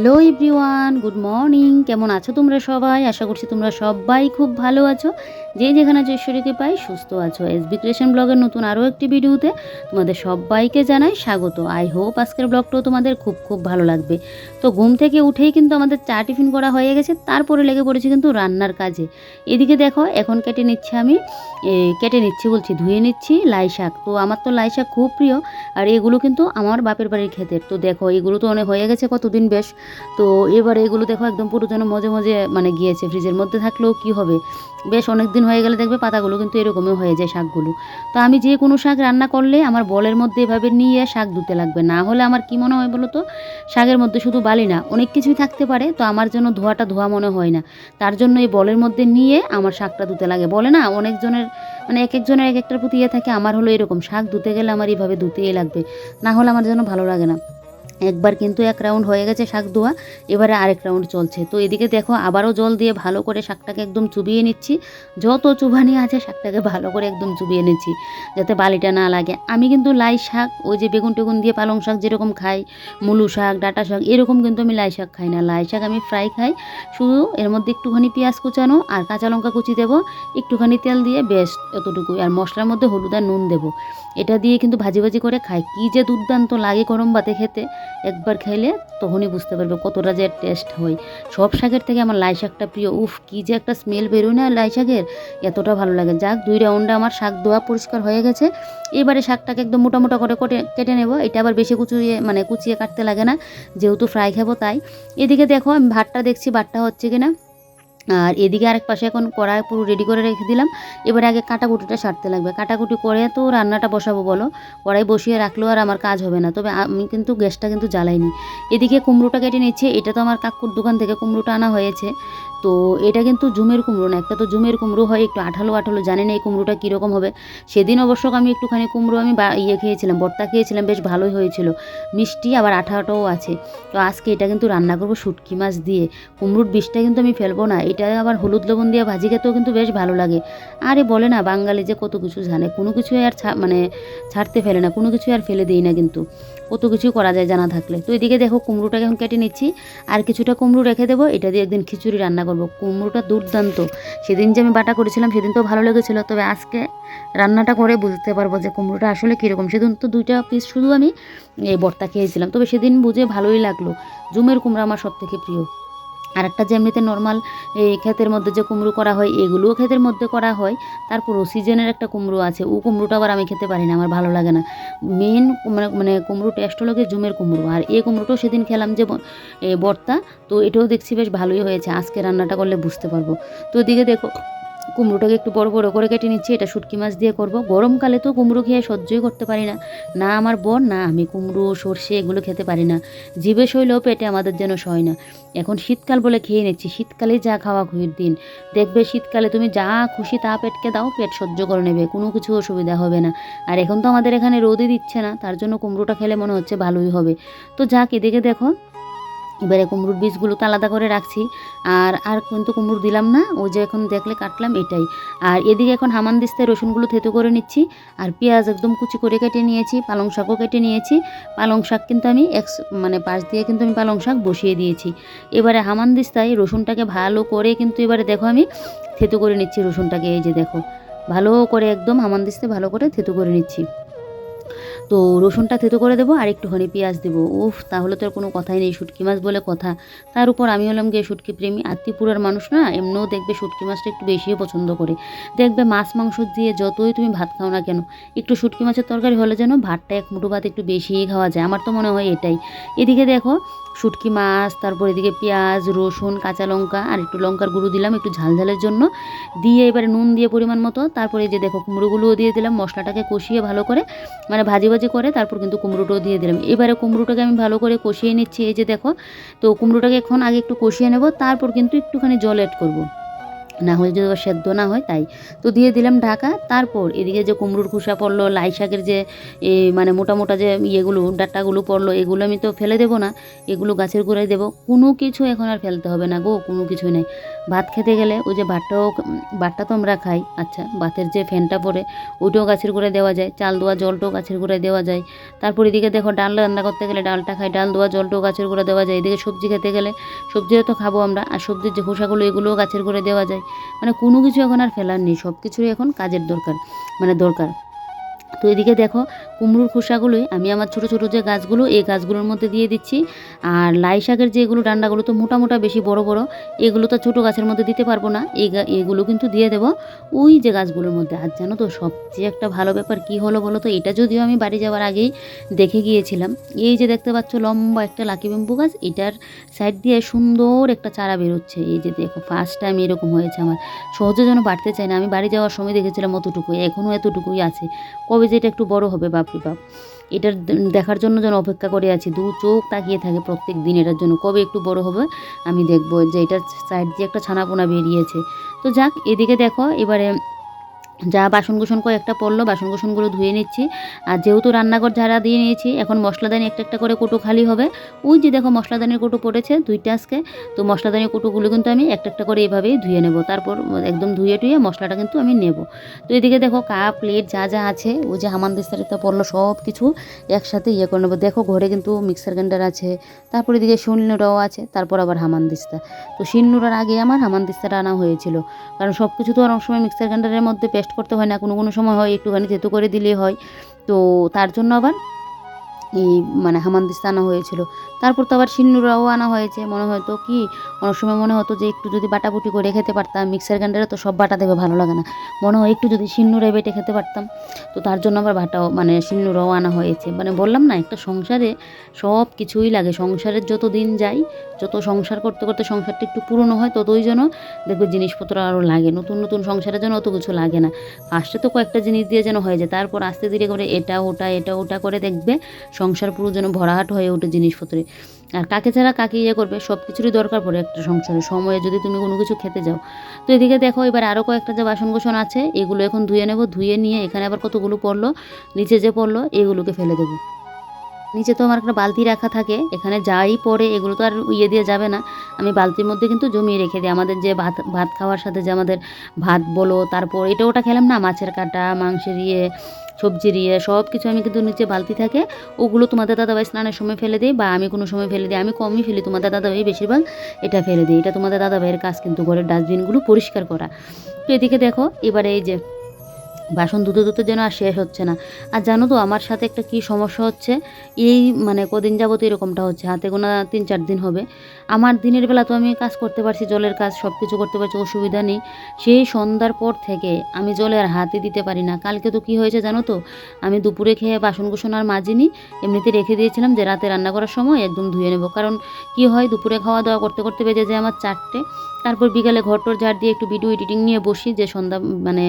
Hello everyone, good morning. কেমন আছো তোমরা সবাই? আশা করছি তোমরা সবাই খুব ভালো আছো। যে যেখানে আছো ঈশ্বরীকে পাই, সুস্থ আছো। এস বি ক্রিয়েশন ব্লগের নতুন আরও একটি ভিডিওতে তোমাদের সবাইকে জানাই স্বাগত। আই হোপ আজকের ব্লগটাও তোমাদের খুব খুব ভালো লাগবে। তো ঘুম থেকে উঠেই কিন্তু আমাদের চা টিফিন করা হয়ে গেছে, তারপরে লেগে পড়েছি কিন্তু রান্নার কাজে। এদিকে দেখো, এখন কেটে নিচ্ছি আমি কেটে নিচ্ছি বলছি, ধুয়ে নিচ্ছি লাই শাক। তো আমার তো লাই শাক খুব প্রিয়, আর এগুলো কিন্তু আমার বাপের বাড়ির ক্ষেতের। তো দেখো, এগুলো তো অনেক হয়ে গেছে কতদিন বেশ। তো এবারে এগুলো দেখো একদম পুরো যেন মজে মজে মানে গিয়েছে, ফ্রিজের মধ্যে থাকলেও কি হবে? বেশ অনেক দিন হয়ে গেলে দেখবে পাতাগুলো কিন্তু এরকমই হয়ে যায় শাকগুলো। তো আমি যে কোনো শাক রান্না করলে আমার বলের মধ্যে এভাবে নিয়ে শাক ধুতে লাগবে। না হলে আমার কি মনে হয় বলো তো? শাকের মধ্যে শুধু বালি না, অনেক কিছুই থাকতে পারে। তো আমার জন্য ধোয়াটা ধোয়া মনে হয় না। তার জন্য এই বলের মধ্যে নিয়ে আমার শাকটা ধুতে লাগে। বলে না, অনেকজনের মানে এক একজনের এক একটার প্রতি ইয়ে থাকে, আমার হলো এরকম। শাক ধুতে গেলে আমার এইভাবে ধুতেই লাগবে। না হলে আমার যেন ভালো লাগে না। একবার কিন্তু এক রাউন্ড হয়ে গেছে শাক ধোয়া, এবারে আরেক রাউন্ড চলছে। তো এদিকে দেখো, আবারও জল দিয়ে ভালো করে শাকটাকে একদম চুবিয়ে নিচ্ছি। যত চুবানি আছে, শাকটাকে ভালো করে একদম চুবিয়ে নিচ্ছি, যাতে বালিটা না লাগে। আমি কিন্তু লাই শাক, ওই যে বেগুন টেগুন দিয়ে পালং শাক যেরকম খাই, মুলু শাক, ডাটা শাক, এরকম কিন্তু আমি লাই শাক খাই না। লাই শাক আমি ফ্রাই খাই, শুধু এর মধ্যে একটুখানি পেঁয়াজ কুচানো আর কাঁচা লঙ্কা কুচি দেবো, একটুখানি তেল দিয়ে বেশ এতটুকুই। আর মশলার মধ্যে হলুদ আর নুন দেবো। এটা দিয়ে কিন্তু ভাজি ভাজি করে খাই। কী যে দুর্দান্ত লাগে গরম ভাতে খেতে। একবার খাইলে তখনই বুঝতে পারবে কতটা যে টেস্ট হয়। সব শাকের থেকে আমার লাই শাকটা প্রিয়। উফ, কী যে একটা স্মেল বেরোয় না লাই শাকের। এতটা ভালো লাগে। যাক, দুই রাউন্ডে আমার শাক ধোয়া পরিষ্কার হয়ে গেছে। এবারে শাকটাকে একদম মোটা মোটা করে কটে, কেটে নেব। এটা আবার বেশি কুচিয়ে মানে কুচিয়ে কাটতে লাগে না। যেহেতু ফ্রাই খাব তাই। এদিকে দেখো, আমি ভাতটা দেখছি, ভাতটা হচ্ছে কিনা? আর এদিকে আরেক পাশে এখন কড়াই পুরো রেডি করে রেখে দিলাম। এবার আগে কাটাকুটিটা সারতে লাগবে। কাটাকুটি করে তো রান্নাটা বসাবো বলো? কড়াই বসিয়ে রাখলেও আর আমার কাজ হবে না। তবে আমি কিন্তু গ্যাসটা কিন্তু জ্বালাইনি। এদিকে কুমড়োটা কেটে নিচ্ছে। এটা তো আমার কাকুর দোকান থেকে কুমড়োটা আনা হয়েছে। তো এটা কিন্তু জুমের কুমড়ো না। একটা তো জুমের কুমড়ো হয়, একটু আঠালো আঠালো জানি না এই কুমড়োটা কীরকম হবে? সেদিন অবশ্য আমি একটুখানি কুমড়ো আমি ইয়ে খেয়েছিলাম বর্তা খেয়েছিলাম, বেশ ভালোই হয়েছিল। মিষ্টি আবার আঠাটাও আছে। তো আজকে এটা কিন্তু রান্না করব শুটকি মাছ দিয়ে। কুমড়োর বিষটা কিন্তু আমি ফেলব না, এটা আবার হলুদ লবণ দিয়ে ভাজি খেতেও কিন্তু বেশ ভালো লাগে। আরে বলে না, বাঙালি যে কত কিছু জানে, কোনো কিছু আর মানে ছাড়তে ফেলে না, কোনো কিছু আর ফেলে দেই না কিন্তু। কত কিছু করা যায় জানা থাকলে। তো এদিকে দেখো কুমড়োটাকে এখন কেটে নিচ্ছি, আর কিছুটা কুমড়ো রেখে দেবো, এটা দিয়ে একদিন খিচুড়ি রান্না করব, কুমড়োটা দুর্দান্ত। সেদিন যে আমি বাটা করেছিলাম, সেদিন তো ভালো লেগেছিল। তবে আজকে রান্নাটা করে বুঝতে পারব যে কুমড়োটা আসলে কীরকম। সেদিন তো দুইটা পিস শুধু আমি এই বর্তা খেয়েছিলাম। তবে সেদিন বুঝে ভালোই লাগল। জুমের কুমড়া আমার সব থেকে প্রিয়। আর একটা যে এমনিতে নর্মাল এই ক্ষেতের মধ্যে যে কুমড়ো করা হয়, এগুলোও ক্ষেতের মধ্যে করা হয়। তারপর ও সিজনের একটা কুমড়ো আছে, ও কুমড়োটা আবার আমি খেতে পারি না, আমার ভালো লাগে না। মেন মানে মানে কুমড়ো টেস্ট হলো গিয়ে জুমের কুমড়ো, আর এই কুমড়োটাও সেদিন খেলাম যে বর্তা, তো এটাও দেখছি বেশ ভালোই হয়েছে, আজকে রান্নাটা করলে বুঝতে পারব। তো ওদিকে দেখো কুমড়োটাকে একটু বড় বড় করে কেটে নিচ্ছি, এটা শুটকি মাছ দিয়ে করব। গরমকালে তো কুমড়ো খেয়ে সহ্যই করতে পারি না। না আমার বোন, না আমি কুমড়ো, সর্ষে এগুলো খেতে পারি না। জিভে শৈলেও পেটে আমাদের যেন সয় না। এখন শীতকাল বলে খেয়ে নিচ্ছি, শীতকালে যা খাওয়া খুঁড়ির দিন। দেখবে শীতকালে তুমি যা খুশি তা পেটকে দাও, পেট সহ্য করে নেবে, কোনো কিছু অসুবিধা হবে না। আর এখন তো আমাদের এখানে রোদই দিচ্ছে না, তার জন্য কুমড়োটা খেলে মনে হচ্ছে ভালোই হবে। তো যাক এদিকে দেখো এবারে কুমড়োর বীজগুলো তো আলাদা করে রাখছি। আর আর কিন্তু কুমড়ো দিলাম না, ওই যে এখন দেখলে কাটলাম এটাই। আর এদিকে এখন হামান দিস্তায় রসুনগুলো থেতো করে নিচ্ছি। আর পেঁয়াজ একদম কুচি করে কেটে নিয়েছি, পালং শাকও কেটে নিয়েছি। পালং শাক কিন্তু আমি এক মানে পাশ দিয়ে কিন্তু আমি পালং শাক বসিয়ে দিয়েছি। এবারে হামান দিস্তায় রসুনটাকে ভালো করে কিন্তু এবারে দেখো আমি থেতো করে নিচ্ছি রসুনটাকে, এই যে দেখো। ভালো করে একদম হামান দিস্তে ভালো করে থেতো করে নিচ্ছি। তো রসুনটা থেতো করে দেবো আর একটুখানি পেঁয়াজ দেবো। উফ, তাহলে তো আর কোনো কথাই নেই, শুটকি মাছ বলে কথা। তার উপর আমি হলাম গিয়ে শুটকি প্রেমী। আর ত্রিপুরার মানুষ না, এমনিও দেখবে শুটকি মাছটা একটু বেশিও পছন্দ করে। দেখবে মাছ মাংস দিয়ে যতই তুমি ভাত খাও না কেন, একটু শুটকি মাছের তরকারি হলে যেন ভাতটা এক মুঠো ভাত একটু বেশিই খাওয়া যায়। আমার তো মনে হয় এটাই। এদিকে দেখো, শুটকি মাছ, তারপর এদিকে পেঁয়াজ, রসুন, কাঁচা লঙ্কা আর একটু লঙ্কার গুঁড়ো দিলাম একটু ঝাল ঝালের জন্য। দিয়ে এবারে নুন দিয়ে পরিমাণ মতো, তারপরে যে দেখো কুমড়োগুলোও দিয়ে দিলাম, মশলাটাকে কষিয়ে ভালো করে মানে ভাজি ভাজি করে তারপর কিন্তু কুমড়োটাও দিয়ে দিলাম। এবারে কুমড়োটাকে আমি ভালো করে কষিয়ে নিচ্ছি। এই যে দেখো, তো কুমড়োটাকে এখন আগে একটু কষিয়ে নেব, তারপর কিন্তু একটুখানি জল অ্যাড করব। না হলে যদি সেদ্ধ না হয়, তাই। তো দিয়ে দিলাম ঢাকা। তারপর এদিকে যে কুমড়োর খোসা পড়ল, লাই শাকের যে মানে মোটা মোটা যে ইয়েগুলো, ডাটাগুলো পড়ল, এগুলো আমি তো ফেলে দেবো না। এগুলো গাছের গোড়ায় দেবো। কোনো কিছু এখন আর ফেলতে হবে না গো, কোনো কিছুই নেই। ভাত খেতে গেলে ওই যে ভাতটাও, ভাতটা তো আমরা খাই। আচ্ছা ভাতের যে ফ্যানটা পড়ে, ওইটাও গাছের গোড়ায় দেওয়া যায়, চাল দেওয়া জলটাও গাছের গোড়ায় দেওয়া যায়। তারপর এদিকে দেখো ডাল রান্না করতে গেলে ডালটা খাই, ডাল দেওয়া জলটাও গাছের গোড়া দেওয়া যায়। এদিকে সবজি খেতে গেলে সবজিও তো খাব আমরা, আর সবজির যে খোসাগুলো, এগুলোও গাছের গোড়ায় দেওয়া যায়। মানে কোনো কিছু এখন আর ফেলার নেই সব কিছুই এখন কাজের দরকার মানে দরকার। তো এদিকে দেখো, কুমড়োর খোসাগুলোই আমি আমার ছোট ছোট যে গাছগুলো, এই গাছগুলোর মধ্যে দিয়ে দিচ্ছি। আর লাই শাকের যেগুলো ডান্ডাগুলো তো মোটা মোটা বেশি বড় বড়, এগুলো তো ছোটো গাছের মধ্যে দিতে পারব না। এই এগুলো কিন্তু দিয়ে দেবো ওই যে গাছগুলোর মধ্যে। আর জানো তো, সবচেয়ে একটা ভালো ব্যাপার কি হলো বলো তো? এটা যদিও আমি বাড়ি যাওয়ার আগেই দেখে গিয়েছিলাম। এই যে দেখতে পাচ্ছ, লম্বা একটা লাকি বেম্বু গাছ, এটার সাইড দিয়ে সুন্দর একটা চারা বেরোচ্ছে। এই যে দেখো ফার্স্ট টাইম এরকম হয়েছে আমার। সহজে যেন বাড়তে চায় না। আমি বাড়ি যাওয়ার সময় দেখেছিলাম অতটুকুই, এখনও এতটুকুই আছে। কবে যে এটা একটু বড় হবে বাপরি বাপ। এটার দেখার জন্য যেন অপেক্ষা করে আছি। দু চোখ তাকিয়ে থাকে প্রত্যেক দিন এটার জন্য। কবে একটু বড় হবে আমি দেখব যে এটার সাইড দিয়ে একটা ছানাপোনা বেরিয়েছে। তো যাক, এদিকে দেখো, এবারে যা বাসন কুসন কয়েকটা পড়ল বাসন কুসনগুলো ধুয়ে নিচ্ছি। আর যেহেতু রান্নাঘর ঝাড়া দিয়ে নিয়েছি, এখন মশলাদানি একটা একটা করে কুটো খালি হবে। ওই যে দেখো মশলাদানির কুটো পড়েছে দুইটা আজকে। তো মশলাদানির কুটোগুলো কিন্তু আমি একটা একটা করে এভাবেই ধুয়ে নেব। তারপর একদম ধুয়ে টুয়ে মশলাটা কিন্তু আমি নেব। তো এদিকে দেখো কাপ, প্লেট যা যা আছে, ওই যে হামানদিস্তারিতে পড়ল সব কিছু একসাথে ইয়ে করে নেব। দেখো ঘরে কিন্তু মিক্সার গ্রাইন্ডার আছে, তারপর এদিকে শিলনোড়াও আছে, তারপর আবার হামানদিস্তা তো শিলনোড়ার আগে আমার হামানদিস্তাটা আনা হয়েছিল। কারণ সব কিছু তো আর অনেক সময় মিক্সার গ্রাইন্ডারের মধ্যে পেস্ট করতে হয় না, কোনো কোনো সময় হয় একটুখানি তেতো করে দিলে হয়। তো তার জন্য আবার এই মানে হামানদিস্তা আনা হয়েছিল। তারপর তো আবার শিন্নুরাও আনা হয়েছে। মনে হয়তো কি, অনেক সময় মনে হতো যে একটু যদি বাটাবুটি করে খেতে পারতাম, মিক্সার গ্রাইন্ডারে তো সব বাটা দেবে, ভালো লাগে না। মনে হয় একটু যদি শিন্নুরে বেটে খেতে পারতাম, তো তার জন্য আবার বাটাও মানে শিন্নুরাও আনা হয়েছে। মানে বললাম না, একটা সংসারে সব কিছুই লাগে। সংসারের যত দিন যায় যত সংসার করতে করতে সংসারটা একটু পুরনো হয়, ততই যেন দেখবে জিনিসপত্র আরও লাগে। নতুন নতুন সংসারের জন্য অত কিছু লাগে না। ফার্স্টে তো কয়েকটা জিনিস দিয়ে যেন হয়ে যায়, তারপর আস্তে ধীরে করে এটা, ওটা এটা, ওটা করে দেখবে সংসার পুরো যেন ভরাহাট হয়ে ওঠে জিনিসপত্রে। আর কাকে ছাড়া কাকে ইয়ে করবে সব কিছুরই দরকার পড়ে একটা সংসারে। সময়ে যদি তুমি কোনো কিছু খেতে যাও। তো এদিকে দেখো, এবার আরও কয়েকটা যে বাসন কোসন আছে, এগুলো এখন ধুয়ে নেব। ধুয়ে নিয়ে এখানে আবার কতগুলো পড়ল, নিচে যে পড়ল, এগুলোকে ফেলে দেবো। নিচে তো আমার একটা বালতি রাখা থাকে, এখানে যাই পড়ে এগুলো তো আর ইয়ে দিয়ে যাবে না। আমি বালতির মধ্যে কিন্তু জমিয়ে রেখে দিই। আমাদের যে ভাত ভাত খাওয়ার সাথে যে আমাদের ভাত বলো, তারপর এটা ওটা খেলাম না, মাছের কাটা, মাংসের ইয়ে সবজির ইয়ে সব কিছু আমি কিন্তু নিচে বালতি থাকে। ওগুলো তোমাদের দাদাভাই স্নানের সময় ফেলে দিই বা আমি কোনো সময় ফেলে দিই। আমি কমই ফেলি, তোমাদের দাদাভাই বেশিরভাগ এটা ফেলে দিই এটা তোমাদের দাদাভাইয়ের কাজ কিন্তু ঘরের ডাস্টবিনগুলো পরিষ্কার করা। তো এদিকে দেখো, এবারে এই যে বাসন ধুতে ধুতে যেন আর শেষ হচ্ছে না। আর জানো তো, আমার সাথে একটা কি সমস্যা হচ্ছে? এই মানে কদিন যাবত এরকমটা হচ্ছে, হাতে গোনা তিন চার দিন হবে। আমার দিনের বেলা তো আমি কাজ করতে পারছি, জলের কাজ সব কিছু করতে পারছি, অসুবিধা নেই। সেই সন্ধ্যার পর থেকে আমি জলে আর হাতে দিতে পারি না। কালকে তো কি হয়েছে জানো তো? আমি দুপুরে খেয়ে বাসন কুসন আর মাজিনি। এমনিতে রেখে দিয়েছিলাম যে রাতে রান্না করার সময় একদম ধুয়ে নেব। কারণ কি হয়, দুপুরে খাওয়া দাওয়া করতে করতে বেজে যায় আমার চারটে। তারপর বিকালে ঘরটর ঝাড় দিয়ে একটু ভিডিও এডিটিং নিয়ে বসি যে সন্ধ্যা মানে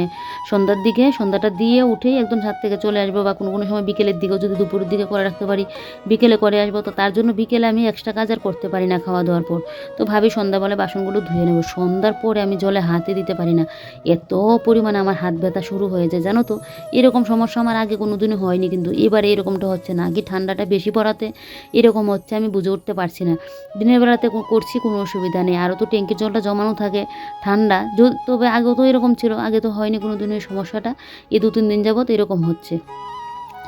সন্ধ্যার দিকে, সন্ধ্যাটা দিয়ে উঠেই একদম ছাদ থেকে চলে আসব বা কোনো কোনো সময় বিকেলের দিকেও যদি দুপুরের দিকে করে রাখতে পারি, বিকেলে করে আসব, তো তার জন্য বিকেলে আমি এক্সট্রা কাজ আর করতে পারি না খাওয়া দাওয়ার পর। তো ভাবি সন্ধ্যাবেলা বাসনগুলো ধুয়ে নেব। সন্ধ্যার পরে আমি জলে হাতে দিতে পারি না। এত পরিমাণে আমার হাত ব্যথা শুরু হয়ে যায়, জানো তো? এরকম সমস্যা আমার আগে কোনো দিনও হয়নি, কিন্তু এবারে এরকমটা হচ্ছে না। আগে ঠান্ডাটা বেশি পড়াতে এরকম হচ্ছে, আমি বুঝে উঠতে পারছি না। দিনের বেলাতে করছি কোনো অসুবিধা নেই। আরও তো ট্যাঙ্কির জলটা জমানো থাকে, ঠান্ডা। তবে আগেও তো এরকম ছিল, আগে তো হয়নি কোনো দিন ওই সমস্যাটা। এই দু তিন দিন যাবত এরকম হচ্ছে।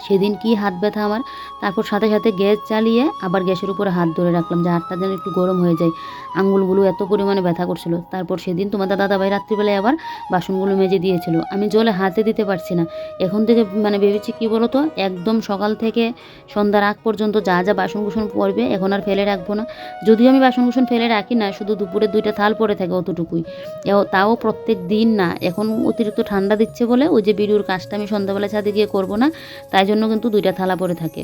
সেদিন কি হাত ব্যথা আমার? তারপর সাথে সাথে গ্যাস চালিয়ে আবার গ্যাসের উপরে হাত ধরে রাখলাম, যে হাতটা যেন একটু গরম হয়ে যায়। আঙুলগুলো এত পরিমাণে ব্যথা করছিল। তারপর সেদিন তোমাদের দাদাভাই রাত্রিবেলায় আবার বাসনগুলো মেজে দিয়েছিল। আমি জলে হাতে দিতে পারছি না। এখন থেকে মানে ভেবেছি কি বলো তো একদম সকাল থেকে সন্ধ্যার আগ পর্যন্ত যা যা বাসন কুসন পড়বে এখন আর ফেলে রাখব না। যদিও আমি বাসন কুসন ফেলে রাখি না, শুধু দুপুরে দুইটা থাল পড়ে থাকে অতটুকুই। তাও প্রত্যেক দিন না। এখন অতিরিক্ত ঠান্ডা দিচ্ছে বলে ওই যে বিড়ুর কাজটা আমি সন্ধ্যাবেলা ছাদে গিয়ে করব না, তাই জন্য কিন্তু দুইটা থালা পরে থাকে।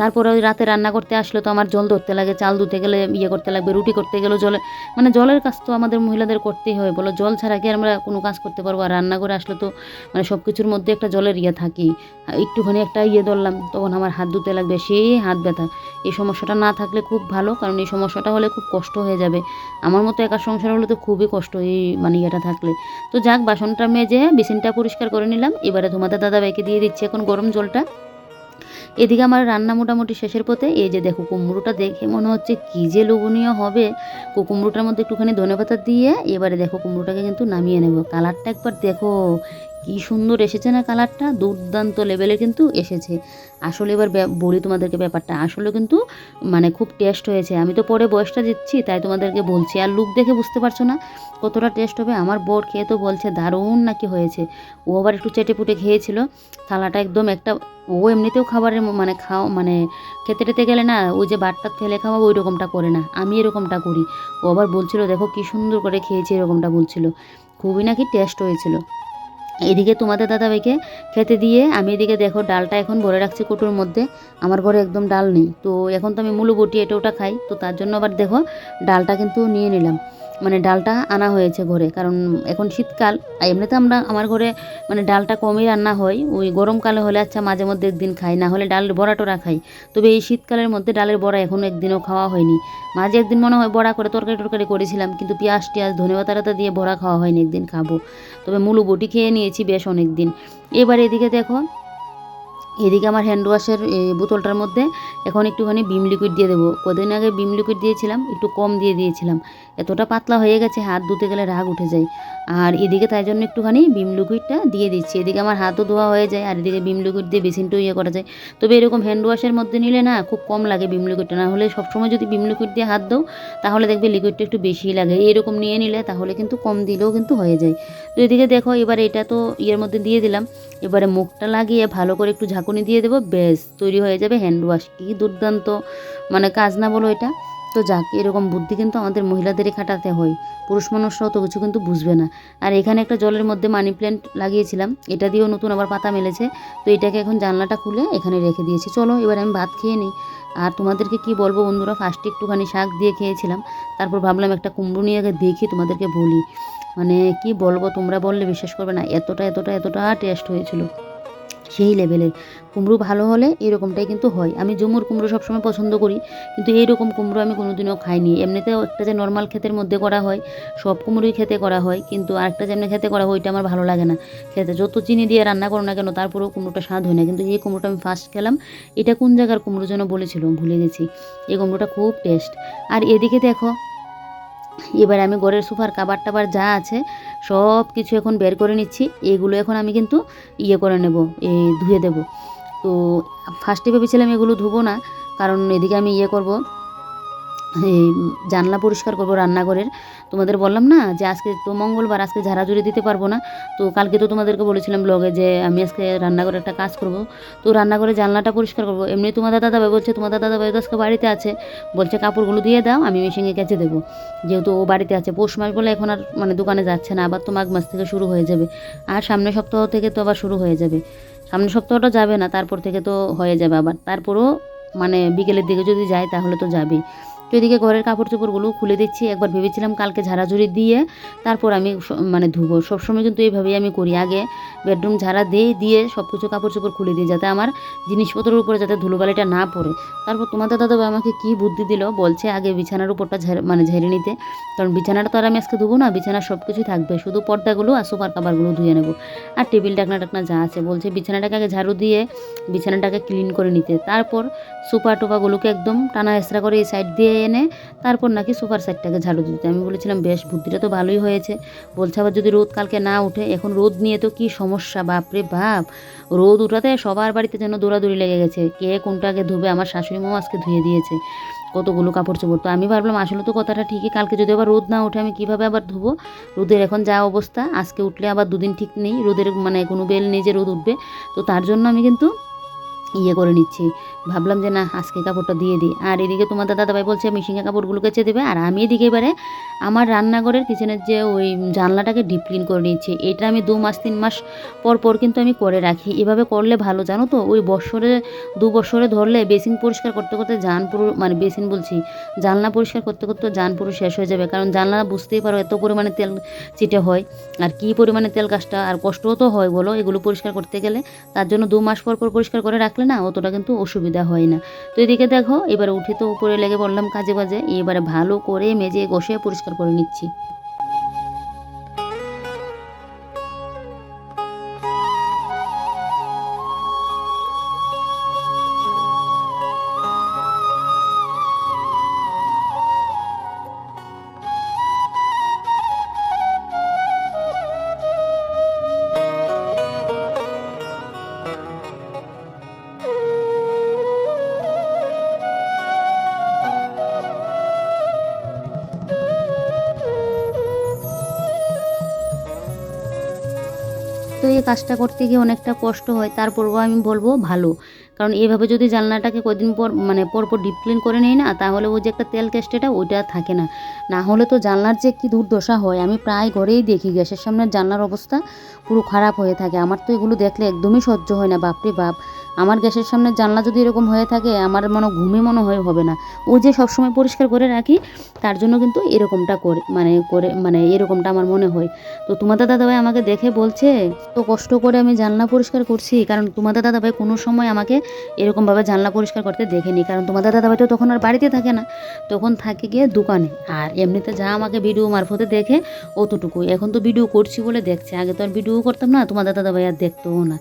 তারপরে ওই রাতে রান্না করতে আসলে তো আমার জল ধরতে লাগে, চাল ধুতে গেলে ইয়ে করতে লাগবে, রুটি করতে গেলেও জলে। মানে জলের কাজ তো আমাদের মহিলাদের করতেই হয়, বলো জল ছাড়া কি আমরা কোনো কাজ করতে পারব? আর রান্না করে আসলে তো মানে সব কিছুর মধ্যে একটা জলের ইয়ে আর একটুখানি একটা ইয়ে ধরলাম, তখন আমার হাত ধুতে লাগবে সেই হাত ব্যথা। এই সমস্যাটা না থাকলে খুব ভালো, কারণ এই সমস্যাটা হলে খুব কষ্ট হয়ে যাবে। আমার মতো একা সংসার হলে তো খুবই কষ্ট এই মানে ইয়েটা থাকলে। তো যাক, বাসনটা মেজে বেসিনটা পরিষ্কার করে নিলাম। এবারে তোমাদের দাদাভাইকে দিয়ে দিচ্ছি এখন গরম জলটা। এদিকে আমার রান্না মোটামুটি শেষের পথে, এই যে দেখো কুমড়োটা দেখে মনে হচ্ছে কী যে লোভনীয় হবে। কুমড়োটার মধ্যে একটুখানি ধনেপাতা দিয়ে এবারে দেখো কুমড়োটাকে কিন্তু নামিয়ে নেব। কালারটা একবার দেখো কি সুন্দর এসেছে না কালারটা? দুর্দান্ত লেভেলে কিন্তু এসেছে। আসলে এবার বলি তোমাদেরকে ব্যাপারটা। আসলে কিন্তু মানে খুব টেস্ট হয়েছে। আমি তো পরে বয়সটা দিচ্ছি, তাই তোমাদেরকে বলছি। আর লুক দেখে বুঝতে পারছ না কতটা টেস্ট হবে? আমার বর খেয়ে তো বলছে, দারুণ নাকি হয়েছে। ও আবার একটু চেটে পুটে খেয়েছিল। থালাটা একদম একটা, ও এমনিতেও খাবারের মানে খাও মানে খেতে টেতে গেলে না, ওই যে বাটটা ফেলে খাওয়া ওই রকমটা করে না। আমি এরকমটা করি। ও আবার বলছিল, দেখো কি সুন্দর করে খেয়েছি, এরকমটা বলছিল। খুবই নাকি টেস্ট হয়েছিল। এদিকে তোমাদের দাদাভাইকে খেতে দিয়ে আমি এদিকে দেখো ডালটা এখন ভরে রাখছি কোটোর মধ্যে। আমার ঘরে একদম ডাল নেই। তো এখন তো আমি মুলো বটি, এটা ওটা খাই। তো তার জন্য আবার দেখো ডালটা কিন্তু নিয়ে নিলাম। মানে ডালটা আনা হয়েছে ঘরে। কারণ এখন শীতকাল, আর এমনিতে আমরা আমার ঘরে মানে ডালটা কমই রান্না হয়। ওই গরমকালে হলে আচ্ছা মাঝে মধ্যে একদিন খাই, না হলে ডাল বড়া টোরা খাই। তবে এই শীতকালের মধ্যে ডালের বড়া এখনও একদিনও খাওয়া হয়নি। মাঝে একদিন মনে হয় বড়া করে তরকারি টরকারি করেছিলাম, কিন্তু পেঁয়াজ টিয়াজ ধনেপাতা টাতা দিয়ে বড়া খাওয়া হয়নি একদিন খাব। তবে মূলো বটি খেয়ে নিয়েছি বেশ অনেক দিন এবার এদিকে দেখো, এদিকে আমার হ্যান্ড ওয়াশের বোতলটার মধ্যে এখন একটুখানি বিম লিকুইড দিয়ে দেবো। কদিন আগে বিম লিকুইড দিয়েছিলাম, একটু কম দিয়ে দিয়েছিলাম। এতটা পাতলা হয়ে গেছে, হাত ধুতে গেলে রাগ উঠে যায়। আর এদিকে তাই জন্য একটুখানি বিম লিকুইডটা দিয়ে দিচ্ছি। এদিকে আমার হাতও ধোয়া হয়ে যায় আর এদিকে বিম লিকুইড দিয়ে বেসিনটাও ইয়ে করা যায়। তবে এরকম হ্যান্ড ওয়াশের মধ্যে নিলে না খুব কম লাগে বিম লিকুইডটা। না হলে সবসময় যদি বিম লিকুইড দিয়ে হাত দাও তাহলে দেখবে লিকুইডটা একটু বেশি লাগে। এরকম নিয়ে নিলে তাহলে কিন্তু কম দিলেও কিন্তু হয়ে যায়। তো এদিকে দেখো, এবার এটা তো ইয়ের মধ্যে দিয়ে দিলাম। এবারে মুখটা লাগিয়ে ভালো করে একটু ঝাঁকুনি দিয়ে দেবো। বেশ তৈরি হয়ে যাবে হ্যান্ড ওয়াশ কী দুর্দান্ত। মানে কাজ না বলো এটা। তো যাক, এরকম বুদ্ধি কিন্তু আমাদের মহিলাদেরই খাটাতে হয়। পুরুষ মানুষরাও তো কিছু কিন্তু বুঝবে না। আর এখানে একটা জলের মধ্যে মানি প্ল্যান্ট লাগিয়েছিলাম, এটা দিয়েও নতুন আবার পাতা মেলেছে। তো এটাকে এখন জানলাটা খুলে এখানে রেখে দিয়েছি। চলো, এবার আমি ভাত খেয়ে নিই। আর তোমাদেরকে কি বলব বন্ধুরা ফার্স্টে একটুখানি শাক দিয়ে খেয়েছিলাম। তারপর ভাবলাম একটা কুমড়ো নিয়ে আগে দেখি, তোমাদেরকে বলি। মানে কি বলব, তোমরা বললে বিশ্বাস করবে না, এতটা এতটা এতটা টেস্ট হয়েছিল। সেই লেভেলের কুমড়ো ভালো হলে এরকমটাই কিন্তু হয়। আমি জমুর কুমড়ো সবসময় পছন্দ করি, কিন্তু এইরকম কুমড়ো আমি কোনোদিনও খাইনি। এমনিতেও একটা যে নর্মাল ক্ষেতের মধ্যে করা হয়, সব কুমড়োই খেতে করা হয়, কিন্তু আরেকটা যেমনি খেতে করা হয়, ওইটা আমার ভালো লাগে না। খেতে যত চিনি দিয়ে রান্না করো না কেন, তারপরেও কুমড়োটা স্বাদ হয় না। কিন্তু এই কুমড়োটা আমি ফার্স্ট খেলাম, এটা কোন জায়গার কুমড়ো যেন বলেছিল, ভুলে গেছি। এই কুমড়োটা খুব টেস্ট আর এদিকে দেখো, এবার আমি ঘরের সোফার কাবার টাবার যা আছে সব কিছু এখন বের করে নিচ্ছি। এগুলো এখন আমি কিন্তু ইয়ে করে নেব এই ধুয়ে দেব। তো ফার্স্টে ভেবেছিলাম এগুলো ধুবো না, কারণ এদিকে আমি ইয়ে করব। এই জানলা পরিষ্কার করব রান্নাঘরের। তোমাদের বললাম না যে আজকে তো মঙ্গলবার, আজকে ঝাড়াঝুড়ি দিতে পারব না। তো কালকে তো তোমাদেরকে বলেছিলাম ব্লগে যে আমি আজকে রান্নাঘরে একটা কাজ করব। তো রান্নাঘরে জানলাটা পরিষ্কার করব। এমনি তোমাদের দাদাভাই বলছে, তোমাদের দাদাভাই তো আজকে বাড়িতে আছে। বলছে, কাপড়গুলো দিয়ে দাও, আমি মেশিনে কেচে দেবো। যেহেতু ও বাড়িতে আছে, পৌষ মাস বলে এখন আর মানে দোকানে যাচ্ছে না, আবার তো মাঘ মাস থেকে শুরু হয়ে যাবে। আর সামনের সপ্তাহ থেকে তো আবার শুরু হয়ে যাবে। সামনের সপ্তাহটা যাবে না, তারপর থেকে তো হয়ে যাবে আবার। তারপরও মানে বিকেলের দিকে যদি যায়, তাহলে তো যাবেই। তো এদিকে ঘরের কাপড় চোপড়গুলো খুলে দিচ্ছি একবার ভেবেছিলাম কালকে ঝাড়াঝুড়ি দিয়ে তারপর আমি মানে ধুবো। সবসময় কিন্তু এইভাবেই আমি করি। আগে বেডরুম ঝাড়া দিয়ে দিয়ে সব কিছু কাপড় চোপড় খুলে দিই যাতে আমার জিনিসপত্রের উপরে যাতে ধুলোবালিটা না পড়ে। তারপর তোমাদের দাদা আমাকে কি বুদ্ধি দিল? বলছে, আগে বিছানার উপরটা মানে ঝেড়ে নিতে। কারণ বিছানাটা তো আর আমি আজকে ধুবো না, বিছানার সব কিছুই থাকবে। শুধু পর্দাগুলো আর সোফার কাবারগুলো ধুয়ে নেব। আর টেবিল টাকনা টাকনা যা আছে। বলছে, বিছানাটাকে আগে ঝাড়ু দিয়ে, বিছানাটাকে ক্লিন করে নিতে। তারপর সোফা টোপাগুলোকে একদম টানা হেসরা করে এই সাইড দিয়ে এনে তারপর নাকি সোফার সাইডটাকে ঝাড়ু দিতে। আমি বলেছিলাম, বেশ, বুদ্ধিটা তো ভালোই হয়েছে। বলছে, আবার যদি রোদ কালকে না উঠে, এখন রোদ নিয়ে তো কি সমস্যা? বাপরে বাপ! রোদ উঠাতে সবার বাড়িতে যেন দৌড়াদৌড়ি লেগে গেছে। কে কোনটা আগে ধুবে? আমার শাশুড়ি মাও আজকে ধুয়ে দিয়েছে। কতগুলো কাপড় চোপড়? তো আমি ভাবলাম, আসলে তো কথাটা ঠিকই, কালকে যদি আবার রোদ না ওঠে আমি কীভাবে আবার ধুবো? রোদের এখন যা অবস্থা, আজকে উঠলে আবার দুদিন ঠিক নেই, রোদের মানে কোনো বেল নেই যে রোদ উঠবে। তো তার জন্য আমি কিন্তু ইয়ে করে নিচ্ছি। ভাবলাম যে না, আজকে কাপড়টা দিয়ে দিই। আর এদিকে তোমাদের দাদাভাই বলছে মেশিনে কাপড়গুলো কেচে দেবে। আর আমি এদিকে এবারে আমার রান্নাঘরের কিচেনের যে ওই জানলাটাকে ডিপ ক্লিন করে নিচ্ছি এটা আমি দু মাস, তিন মাস পর পর কিন্তু আমি করে রাখি। এভাবে করলে ভালো, জানো তো? ওই বছরে দু বছরে ধরলে বেসিন পরিষ্কার করতে করতে জান পুরো মানে বেসিন বলছি, জানলা পরিষ্কার করতে করতে জান পুরো শেষ হয়ে যাবে। কারণ জানলা বুঝতেই পারো এত পরিমাণে তেল চিটে হয়। আর কী পরিমাণে তেল কাজটা, আর কষ্টও তো হয় বলো, এগুলো পরিষ্কার করতে গেলে। তার জন্য দু মাস পর পর পরিষ্কার করে রাখলে না, অতটা কিন্তু অসুবিধা হয় না। তো এদিকে দেখো, এবার উঠে তো উপরে লেগে পড়লাম কাজে বাজে, এবারে ভালো করে মেজে ঘষে পরিষ্কার করে নিচ্ছি। এই কাজটা করতে গিয়ে অনেকটা কষ্ট হয়, তারপরও আমি বলব ভালো। কারণ এভাবে যদি জানলাটাকে কদিন পর মানে পরপর ডিপ ক্লিন করে নেই না, তাহলে ওই যে একটা তেল কেস্টেটা ওইটা থাকে না। না হলে তো জানলার যে কী দুর্দশা হয়, আমি প্রায় ঘরেই দেখি গ্যাসের সামনে জানলার অবস্থা পুরো খারাপ হয়ে থাকে। আমার তো এগুলো দেখলে একদমই সহ্য হয় না, বাপরে বাপ। আমার গ্যাসের সামনে জানলা যদি এরকম হয়ে থাকে, আমার মনে ঘুমে মনে হয়, হবে না। ও যে সবসময় পরিষ্কার করে রাখি, তার জন্য কিন্তু এরকমটা করে মানে করে মানে এরকমটা আমার মনে হয়। তো তোমাদের দাদাভাই আমাকে দেখে বলছে তো কষ্ট করে আমি জানলা পরিষ্কার করছি, কারণ তোমাদের দাদাভাই কোনো সময় আমাকে এরকমভাবে জানলা পরিষ্কার করতে দেখেনি। কারণ তোমাদের দাদাভাই তো তখন আর বাড়িতে থাকে না, তখন থাকে গিয়ে দোকানে। আর এমনিতে যা আমাকে ভিডিও মারফতে দেখে, অতটুকুই। এখন তো ভিডিও করছি বলে দেখছে। আগে তো আর ভিডিও করতাম না, তোমাদের দাদাভাই আর দেখতেও না।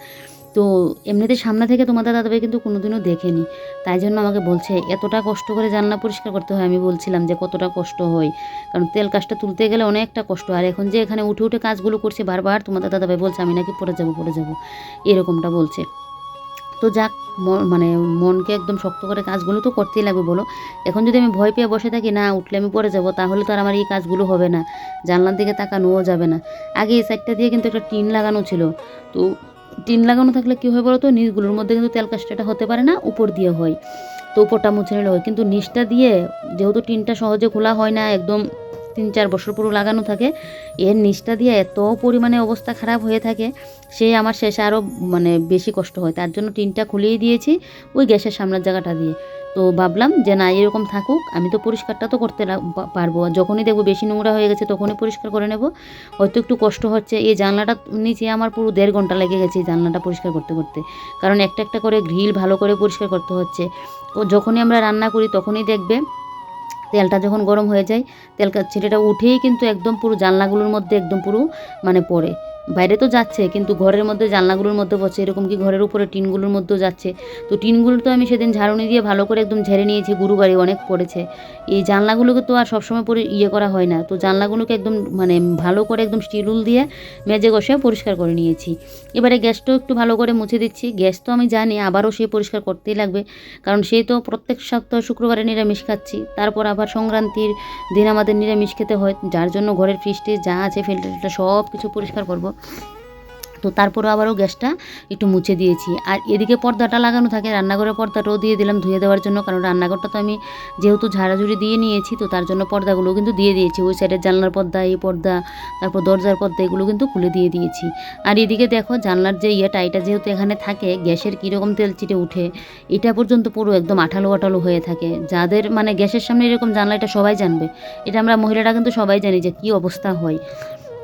তো এমনিতে সামনে থেকে তোমাদের দাদাভাই কিন্তু কোনোদিনও দেখেনি। তাই জন্য আমাকে বলছে, এতটা কষ্ট করে জানলা পরিষ্কার করতে হয়। আমি বলছিলাম যে, কতটা কষ্ট হয়? কারণ তেল কাজটা তুলতে গেলে অনেকটা কষ্ট। আর এখন যে এখানে উঠে উঠে কাজগুলো করছে বারবার, তোমাদের দাদাভাই বলছে, আমি নাকি পড়ে যাব পড়ে যাব। এরকমটা বলছে। তো যাক মানে মনকে একদম শক্ত করে কাজগুলো তো করতেই লাগবে বলো। এখন যদি আমি ভয় পেয়ে বসে থাকি, না, উঠলে আমি পড়ে যাব, তাহলে তো আর আমার এই কাজগুলো হবে না। জানলার দিকে তাকানোও যাবে না। আগে এই সাইডটা দিয়ে কিন্তু একটা টিন লাগানো ছিল। তো টিন লাগানো থাকলে কী হয় বলো তো নিচগুলোর মধ্যে কিন্তু তেল কাজটা হতে পারে না, উপর দিয়ে হয়। তো উপরটা মুছে নিলে হয়। কিন্তু নিচটা দিয়ে যেহেতু টিনটা সহজে খোলা হয় না, একদম তিন চার বছর পুরো লাগানো থাকে, এর নিচটা দিয়ে এত পরিমাণে অবস্থা খারাপ হয়ে থাকে, সে আমার শেষে আরও মানে বেশি কষ্ট হয়। তার জন্য টিনটা খুলিয়ে দিয়েছি ওই গ্যাসের সামনের জায়গাটা দিয়ে। তো ভাবলাম যে না, এরকম থাকুক, আমি তো পরিষ্কারটা তো করতে পারব। যখনই দেখব বেশি নোংরা হয়ে গেছে, তখনই পরিষ্কার করে নেব। হয়তো একটু কষ্ট হচ্ছে। এই জানলাটা নিচে আমার পুরো দেড় ঘণ্টা লেগে গেছে এই জানলাটা পরিষ্কার করতে করতে। কারণ একটা একটা করে গ্রিল ভালো করে পরিষ্কার করতে হচ্ছে। ও যখনই আমরা রান্না করি, তখনই দেখবে তেলটা যখন গরম হয়ে যায় তেল কা- ছিটেটা উঠেই কিন্তু একদম পুরো জানলাগুলোর মধ্যে একদম পুরো মানে পড়ে। বাইরে তো যাচ্ছে, কিন্তু ঘরের মধ্যে জানলাগুলোর মধ্যে পড়ছে এরকম কি ঘরের উপরে টিনগুলোর মধ্যেও যাচ্ছে? তো টিনগুলো তো আমি সেদিন ঝাড়ুনি দিয়ে ভালো করে একদম ঝেড়ে নিয়েছি গুরু বাড়ি অনেক পড়েছে। এই জানলাগুলোকে তো আর সবসময় পরে ইয়ে করা হয় না। তো জানলাগুলোকে একদম মানে ভালো করে একদম স্টিরুল দিয়ে মেজে ঘষে পরিষ্কার করে নিয়েছি। এবারে গ্যাসটাও একটু ভালো করে মুছে দিচ্ছি। গ্যাস তো আমি জানি, আবারও সে পরিষ্কার করতেই লাগবে। কারণ সেই তো প্রত্যেক সপ্তাহ শুক্রবারে নিরামিষ খাচ্ছি। তারপর আবার সংক্রান্তির দিন আমাদের নিরামিষ খেতে হয়। যার জন্য ঘরের ফ্রিজটি যা আছে ফিল্টার সব কিছু পরিষ্কার করব। তো তারপরে আবারও গ্যাসটা একটু মুছে দিয়েছি। আর এদিকে পর্দাটা লাগানো থাকে, রান্নাঘরের পর্দাটাও দিয়ে দিলাম ধুয়ে দেওয়ার জন্য, কারণ রান্নাঘরটা তো আমি যেহেতু ঝাড়াঝুড়ি দিয়ে নিয়েছি, তো তার জন্য পর্দাগুলো কিন্তু দিয়ে দিয়েছি। ওই সাইডের জানলার পর্দা, এই পর্দা, তারপর দরজার পর্দা, এগুলো কিন্তু খুলে দিয়ে দিয়েছি। আর এদিকে দেখো, জানলার যে ইয়েটা, এটা যেহেতু এখানে থাকে, গ্যাসের কীরকম তেল চিটে উঠে, এটা পর্যন্ত পুরো একদম আঠালো আঠালো হয়ে থাকে। যাদের মানে গ্যাসের সামনে এরকম জানলা, এটা সবাই জানবে। এটা আমরা মহিলারা কিন্তু সবাই জানি যে কী অবস্থা হয়।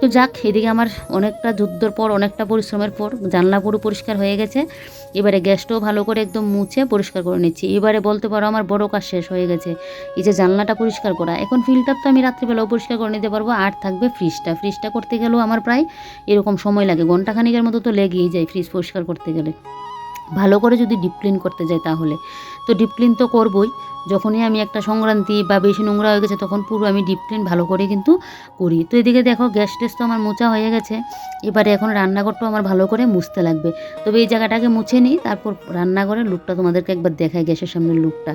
তো যাক, এদিকে আমার অনেকটা যুদ্ধর পর, অনেকটা পরিশ্রমের পর জানলা পুরো পরিষ্কার হয়ে গেছে। এবারে গ্যাসটাও ভালো করে একদম মুছে পরিষ্কার করে নিচ্ছি। এবারে বলতে পারো আমার বড় কাজ শেষ হয়ে গেছে। এই যে জানলাটা পরিষ্কার করা, এখন ফিল্টার তো আমি রাত্রিবেলাও পরিষ্কার করে নিতে পারব। আর থাকবে ফ্রিজটা ফ্রিজটা করতে গেলেও আমার প্রায় এরকম সময় লাগে। ঘন্টাখানিকের মতো তো লেগেই যায় ফ্রিজ পরিষ্কার করতে গেলে। ভালো করে যদি ডিপ ক্লিন করতে যাই তাহলে। তো ডিপ ক্লিন তো করবই। যখনই আমি একটা সংক্রান্তি বা বেশি নোংরা হয়ে গেছে, তখন পুরো আমি ডিপ ক্লিন ভালো করে কিন্তু করি। তো এদিকে দেখো গ্যাস টেস তো আমার মোচা হয়ে গেছে। এবারে এখন রান্নাঘরটাও আমার ভালো করে মুছতে লাগবে। তবে এই জায়গাটাকে মুছে নিই, তারপর রান্নাঘরের লুকটা তোমাদেরকে একবার দেখায় গ্যাসের সামনের লুকটা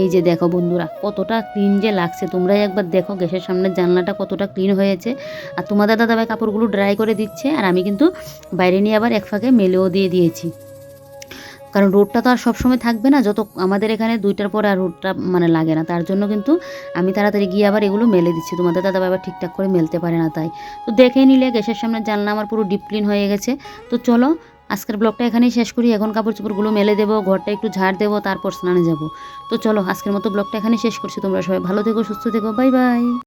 এই যে দেখো বন্ধুরা, কতটা ক্লিন যে লাগছে, তোমরাই একবার দেখো গ্যাসের সামনের জানলাটা কতটা ক্লিন হয়েছে। আর তোমাদের দাদাভাই কাপড়গুলো ড্রাই করে দিচ্ছে, আর আমি কিন্তু বাইরে নিয়ে আবার এক ফাঁকে মেলেও দিয়ে দিয়েছি। কারণ রোডটা তো আর সবসময় থাকবে না, যত আমাদের এখানে দুইটার পরে আর রোডটা মানে লাগে না। তার জন্য কিন্তু আমি তাড়াতাড়ি গিয়ে আবার এগুলো মেলে দিচ্ছি। তোমাদের দাদা আবার ঠিকঠাক করে মেলতে পারে না তাই। তো দেখে নিলে, গ্যাসের সামনে জানলা আমার পুরো ডিপ ক্লিন হয়ে গেছে। তো চলো, আজকের ব্লগটা এখানেই শেষ করি। এখন কাপড় চোপড়গুলো মেলে দেবো, ঘরটা একটু ঝাড় দেবো, তারপর স্নানে যাব। তো চলো, আজকের মতো ব্লগটা এখানেই শেষ করছি। তোমরা সবাই ভালো থেকো, সুস্থ থেকো বাই বাই